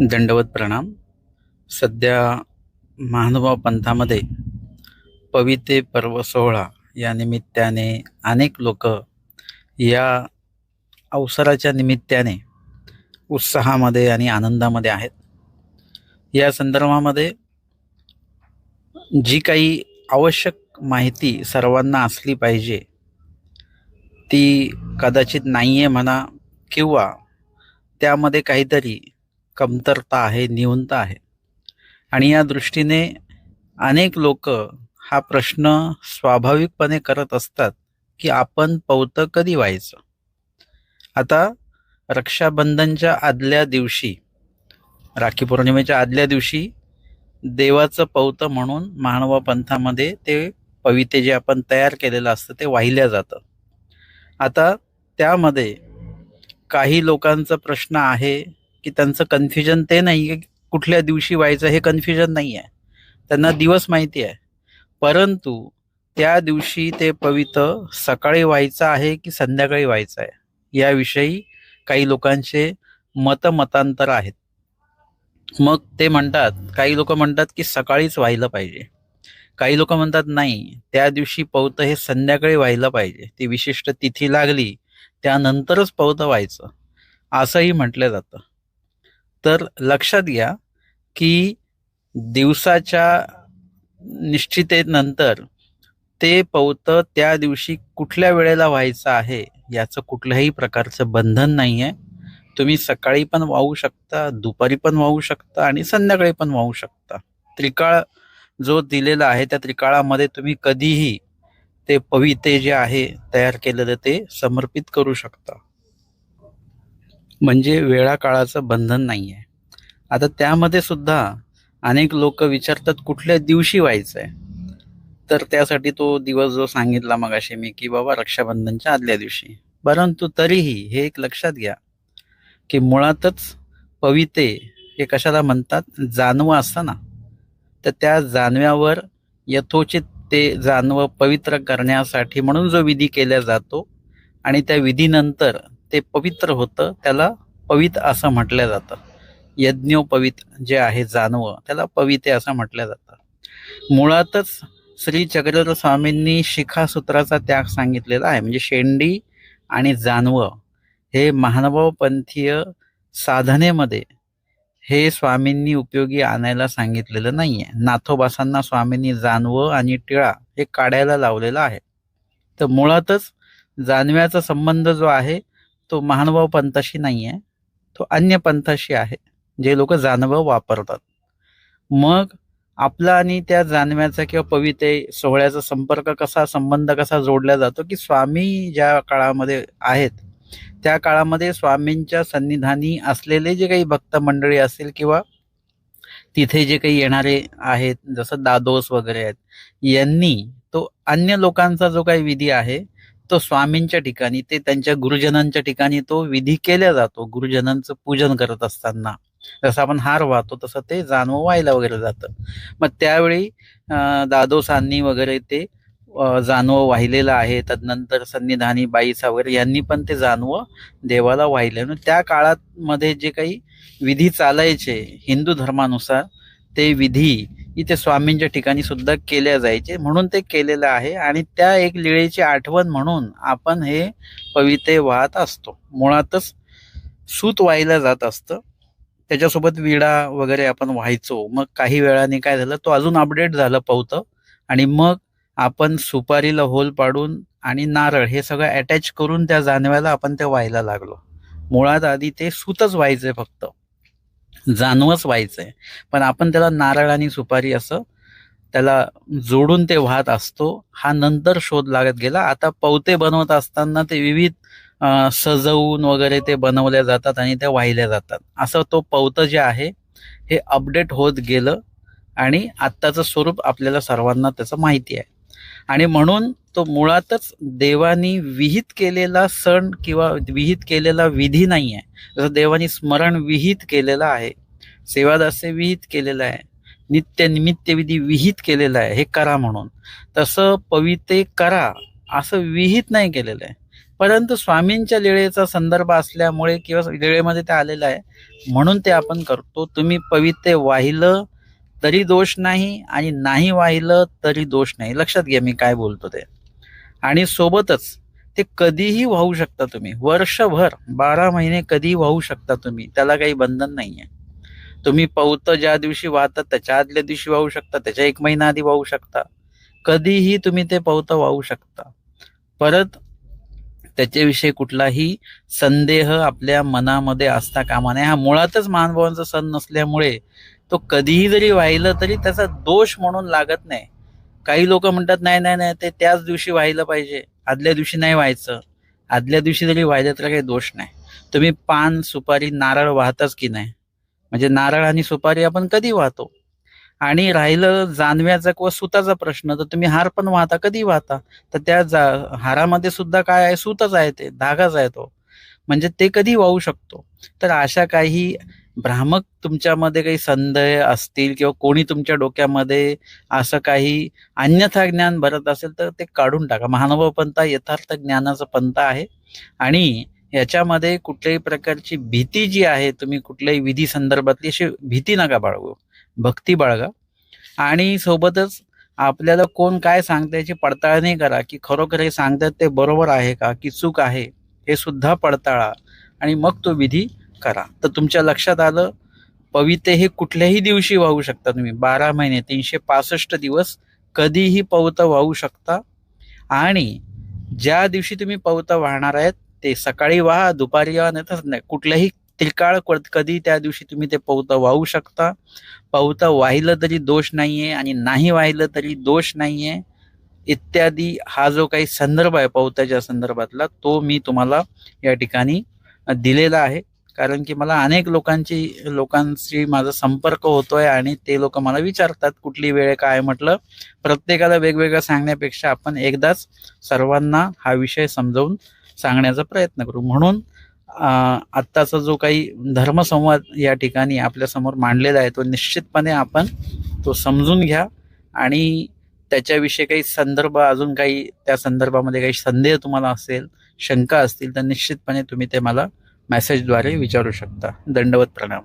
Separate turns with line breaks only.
दंडवत प्रणाम. सध्या महानुभाव पंथामध्ये पविते पर्व सोहळा या निमित्ताने अनेक लोक या अवसराच्या निमित्ताने उत्साहामध्ये आणि आनंदामध्ये आहेत. या संदर्भामध्ये जी काही आवश्यक माहिती सर्वांना असली पाहिजे ती कदाचित नाही आहे म्हणा किंवा त्यामध्ये काहीतरी कमतरता आहे न्यूनता आहे. आणि या दृष्टीने अनेक लोक हा प्रश्न स्वाभाविकपणे करत असतात की आपण पौतं कधी व्हायचं? आता रक्षाबंधनच्या आदल्या दिवशी राखी पौर्णिमेच्या आदल्या दिवशी देवाचं पौतं म्हणून मानवा पंथामध्ये ते पविते जे आपण तयार केलेलं असतं ते वाहिल्या जातं. आता त्यामध्ये काही लोकांचा प्रश्न आहे की त्यांचं कन्फ्युजन ते नाही आहे कुठल्या दिवशी व्हायचं हे कन्फ्युजन नाही आहे. त्यांना दिवस माहिती आहे. परंतु त्या दिवशी ते पवित्र सकाळी व्हायचं आहे की संध्याकाळी व्हायचं आहे? याविषयी काही लोकांचे मतमतांतर आहेत. मग ते म्हणतात काही लोक म्हणतात की सकाळीच व्हायला पाहिजे. काही लोक म्हणतात नाही त्या दिवशी पौत हे संध्याकाळी व्हायला पाहिजे. ती विशिष्ट तिथी लागली त्यानंतरच पौत व्हायचं. असंही म्हटलं जातं. तर लक्षात घ्या की दिवसाच्या निश्चितेनंतर ते पौत त्या दिवशी कुठल्या वेळेला व्हायचं आहे याचं कुठल्याही प्रकारचं बंधन नाही आहे तुम्ही सकाळी पण वाहू शकता दुपारी पण वाहू शकता आणि संध्याकाळी पण वाहू शकता. त्रिकाळ जो दिलेला आहे त्या त्रिकाळामध्ये तुम्ही कधीही ते पविते जे आहे तयार केलेलं ते समर्पित करू शकता. म्हणजे वेळा काळाचं बंधन नाही आहे आता त्यामध्ये सुद्धा अनेक लोक विचारतात कुठल्या दिवशी व्हायचं आहे तर त्यासाठी तो दिवस जो सांगितला मगाशी मी की बाबा रक्षाबंधनच्या आदल्या दिवशी. परंतु तरीही हे एक लक्षात घ्या की मुळातच पविते हे कशाला म्हणतात? जानवं असतं ना. तर त्या जानव्यावर यथोचित ते जानवं पवित्र करण्यासाठी म्हणून जो विधी केला जातो आणि त्या विधीनंतर ते पवित्र होतं त्याला पवित असं म्हटलं जातं. यज्ञोपवित जे आहे जानवं त्याला पविते असं म्हटलं जातं. मुळातच श्री चक्रधर स्वामींनी शिखासूत्राचा त्याग सांगितलेला आहे. म्हणजे शेंडी आणि जानवं हे महानुभावपंथीय साधनेमध्ये हे स्वामींनी उपयोगी आणायला सांगितलेलं नाहीये. नाथोबासांना स्वामींनी जानवं आणि टिळा हे काढायला लावलेलं आहे. तर मुळातच जानव्याचा संबंध जो आहे तो महानुभाव पंथाशी नाही आहे तो अन्य पंथाशी आहे. जे लोक जानवं वापरतात. मग आपला आणि त्या जानव्याचा किंवा पविते सोहळ्याचा संपर्क कसा संबंध कसा जोडला जातो की स्वामी ज्या काळामध्ये आहेत त्या काळामध्ये स्वामींच्या सन्निधानी असलेले जे काही भक्त मंडळी असेल किंवा तिथे जे काही येणारे आहेत जसं दादोस वगैरे आहेत यांनी तो अन्य लोकांचा जो काही विधी आहे तो स्वामींच्या ठिकाणी ते त्यांच्या गुरुजनांच्या ठिकाणी तो विधी केला जातो गुरुजनांचं पूजन करत असताना. जसं आपण हार वाहतो तसं ते जानवं व्हायला वगैरे जातं. मग त्यावेळी दादोसांनी वगैरे ते जानवं वाहिलेलं आहे. तदनंतर सन्निधानी बाईसा वगैरे यांनी पण ते जानवं देवाला वाहिले त्या काळात मध्ये जे काही विधी चालायचे हिंदू धर्मानुसार ते विधी इथे स्वामींच्या ठिकाणी सुद्धा केल्या जायचे. म्हणून ते केलेलं आहे आणि त्या एक लिळेची आठवण म्हणून आपण हे पविते वाहत असतो. मुळातच सूत वाहिलं जात असतं. त्याच्यासोबत विडा वगैरे आपण व्हायचो. मग काही वेळाने काय झालं तो अजून अपडेट झालं पावतं आणि मग आपण सुपारीला होल पाडून आणि नारळ हे सगळं अटॅच करून त्या जानव्याला आपण ते व्हायला लागलो. मुळात आधी ते सूतच व्हायचंय फक्त. जानवच आहे पण आपण त्याला नारळ आणि सुपारी असं त्याला जोडून ते वाहत असतो हा नंतर शोध लागत गेला. आता पवते बनवत असताना ते विविध सजवून वगैरे ते बनवल्या जातात आणि त्या वाहिल्या जातात. असं तो पवतं जे आहे हे अपडेट होत गेलं आणि आत्ताचं स्वरूप आपल्याला सर्वांना त्याचं माहिती आहे. आणि म्हणून तो मुळातच देवानी विहित केलेला सण किंवा विहित केलेला विधी नाही आहे जसं देवानी स्मरण विहित केलेलं आहे सेवादासे विहित केलेलं आहे नित्य निमित्य विधी विहित केलेलं आहे हे करा म्हणून. तसं पविते करा असं विहित नाही केलेलं आहे. परंतु स्वामींच्या लिळेचा संदर्भ असल्यामुळे किंवा लिळेमध्ये ते आलेलं आहे म्हणून ते आपण करतो. तुम्ही पवित्र वाहिलं तरी दोष नाही आणि नाही वाहिलं तरी दोष नाही. लक्षात घ्या मी काय बोलतो ते. आणि सोबतच ते कधीही वाहू शकता तुम्ही. वर्षभर बारा महिने कधीही वाहू शकता तुम्ही. त्याला काही बंधन नाहीये. तुम्ही पौत ज्या दिवशी वाहतात त्याच्या आदल्या दिवशी वाहू शकता त्याच्या एक महिना आधी वाहू शकता. कधीही तुम्ही ते पौत वाहू शकता. परत त्याच्याविषयी कुठलाही संदेह आपल्या मनामध्ये असता कामा नये. हा मुळातच महानुभावांचा सण नसल्यामुळे तो कधीही जरी वाहिलं तरी त्याचा दोष म्हणून लागत नाही. काही लोक म्हणतात नाही नाही नाही ते त्याच दिवशी वाहिलं पाहिजे. आदल्या दिवशी नाही व्हायचं. आदल्या दिवशी जरी वाहिलं तर काही दोष नाही. तुम्ही पान सुपारी नारळ वाहताच की नाही? म्हणजे नारळ आणि सुपारी आपण कधी वाहतो? आणि राहिलं जानव्याचा किंवा सुताचा प्रश्न तर तुम्ही हार पण वाहता कधी वाहता? तर त्या जा- हारामध्ये सुद्धा काय आहे? सुतच आहे ते धागाच आहे तो. म्हणजे ते कधी वाहू शकतो? तर अशा काही भ्रामक तुमच्यामध्ये काही संदेह असतील किंवा कोणी तुमच्या डोक्यामध्ये असं काही अन्यथा ज्ञान भरत असेल तर ते काढून टाका. महानुभाव पंथा यथार्थ ज्ञानाचा पंथ आहे. आणि याच्यामध्ये कुठल्याही प्रकारची भीती जी आहे तुम्ही कुठल्याही विधी संदर्भातली अशी भीती नका बाळगू. भक्ती बाळगा. आणि सोबतच आपल्याला कोण काय सांगता याची पडताळणी करा की खरोखर हे सांगतात ते बरोबर आहे का की चूक आहे हे सुद्धा पडताळा. आणि मग तो विधी करा. तर तुमच्या लक्षात आलं पविते हे कुठल्याही दिवशी वाहू शकता तुम्ही. बारा महिने तीनशे पासष्ट दिवस कधीही पवत वाहू शकता. आणि ज्या दिवशी तुम्ही पवत वाहणार आहेत ते सकाळी वाहा दुपारी वाहा नाही तसं नाही कुठल्याही त्रिकाळ कधी त्या दिवशी तुम्ही ते पवत वाहू शकता. पवत वाहिलं तरी दोष नाहीये आणि नाही वाहिलं तरी दोष नाहीये. इत्यादी हा जो काही संदर्भ आहे पवताच्या संदर्भातला तो मी तुम्हाला या ठिकाणी दिलेला आहे. कारण की मला अनेक लोकांची लोकांशी माझा संपर्क होतोय आणि ते लोक मला विचारतात कुठली वेळ काय म्हटलं. प्रत्येकाला वेगवेगळं सांगण्यापेक्षा आपण एकदाच सर्वांना हा विषय समजावून सांगण्याचा प्रयत्न करू. म्हणून आत्ताचा जो काही धर्मसंवाद या ठिकाणी आपल्यासमोर मांडलेला आहे तो निश्चितपणे आपण तो समजून घ्या आणि त्याच्याविषयी काही संदर्भ अजून काही त्या संदर्भामध्ये काही संदेह तुम्हाला असेल शंका असतील तर निश्चितपणे तुम्ही ते मला मेसेजद्वारे विचारू शकता. दंडवत प्रणाम.